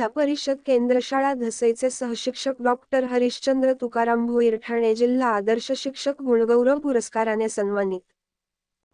जिल्हा परिषद केंद्रशाळा धसईचे सहशिक्षक डॉक्टर हरिश्चंद्र तुकाराम भोईर ठाणे जिल्हा आदर्श शिक्षक गुणगौरव पुरस्काराने सन्मानित.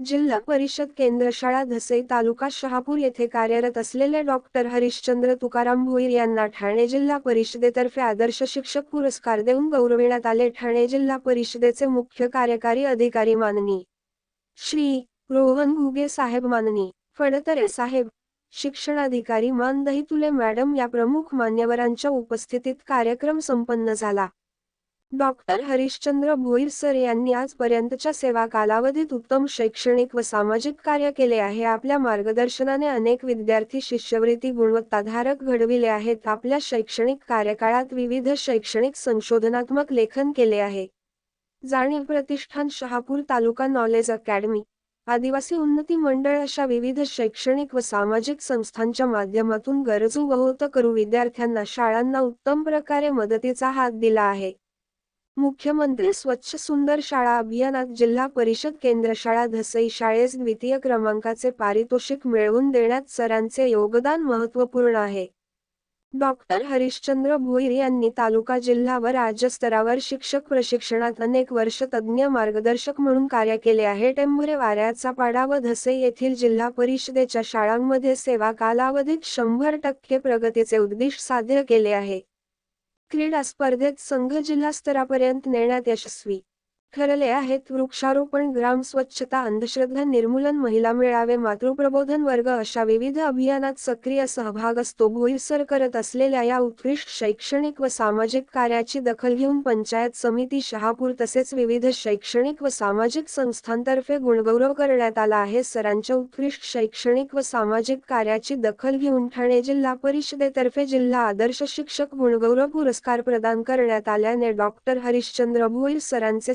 जिल्हा परिषद केंद्रशाळा धसई तालुका शहापूर येथे कार्यरत असलेले डॉक्टर हरिश्चंद्र तुकाराम भोईर यांना ठाणे जिल्हा परिषदेतर्फे आदर्श शिक्षक पुरस्कार देऊन गौरविण्यात आले. ठाणे जिल्हा परिषदेचे मुख्य कार्यकारी अधिकारी माननी श्री रोहन घुगे साहेब माननी फडतरे साहेब शिक्षणाधिकारी मान दहितुले मॅडम या प्रमुख मान्यवरांच्या उपस्थितीत कार्यक्रम संपन्न झाला. डॉक्टर हरिश्चंद्र भोईर सर यांनी आजपर्यंतच्या सेवा कालावधीत उत्तम शैक्षणिक व सामाजिक कार्य केले आहे. आपल्या मार्गदर्शनाने अनेक विद्यार्थी शिष्यवृत्ती गुणवत्ताधारक घडविले आहेत. आपल्या शैक्षणिक कार्यकाळात विविध शैक्षणिक संशोधनात्मक लेखन केले आहे. जाणीव प्रतिष्ठान शहापूर तालुका नॉलेज अकॅडमी. आदिवासी उन्नती मंडळ अशा विविध शैक्षणिक व सामाजिक संस्थांच्या माध्यमातून गरजू गहोत करू विद्यार्थ्यांना शाळांना उत्तम प्रकारे मदतीचा हात दिला आहे. मुख्यमंत्री स्वच्छ सुंदर शाळा अभियानात जिल्हा परिषद केंद्र शाळा धसई शाळेस द्वितीय क्रमांकाचे पारितोषिक मिळवून देण्यात सरांचे योगदान महत्त्वपूर्ण आहे. डॉक्टर हरिश्चंद्र भोईर यांनी तालुका जिल्हा व राज्य स्तरावर शिक्षक प्रशिक्षणात अनेक वर्ष तज्ज्ञ मार्गदर्शक म्हणून कार्य केले आहे. टेंभुरे वाऱ्याचा पाडा व धसे येथील जिल्हा परिषदेच्या शाळांमध्ये सेवा कालावधीत शंभर टक्के प्रगतीचे उद्दिष्ट साध्य केले आहे. क्रीडा स्पर्धेत संघ जिल्हा स्तरापर्यंत नेण्यात यशस्वी ठरले आहेत. वृक्षारोपण ग्राम स्वच्छता अंधश्रद्धा निर्मूलन महिला मेळावे मातृप्रबोधन वर्ग अशा विविध अभियानात सक्रिय सहभाग असतो. भोईसर करत असलेल्या या उत्कृष्ट शैक्षणिक व सामाजिक कार्याची दखल घेऊन पंचायत समिती शहापूर तसेच विविध शैक्षणिक व सामाजिक संस्थांतर्फे गुणगौरव करण्यात आला आहे. सरांच्या उत्कृष्ट शैक्षणिक व सामाजिक कार्याची दखल घेऊन ठाणे जिल्हा परिषदेतर्फे जिल्हा आदर्श शिक्षक गुणगौरव पुरस्कार प्रदान करण्यात आल्याने डॉक्टर हरिश्चंद्र भोईर सरांचे